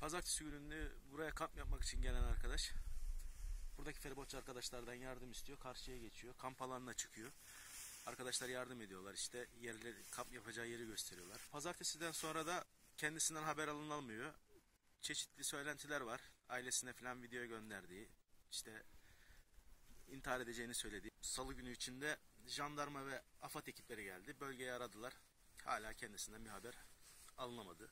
Pazartesi gününde buraya kamp yapmak için gelen arkadaş buradaki feribotçu arkadaşlardan yardım istiyor. Karşıya geçiyor. Kamp alanına çıkıyor. Arkadaşlar yardım ediyorlar işte yerleri kamp yapacağı yeri gösteriyorlar. Pazartesiden sonra da kendisinden haber alınamıyor. Çeşitli söylentiler var. Ailesine falan video gönderdiği, işte intihar edeceğini söylediği. Salı günü içinde jandarma ve AFAD ekipleri geldi. Bölgeyi aradılar. Hala kendisinden bir haber alınamadı.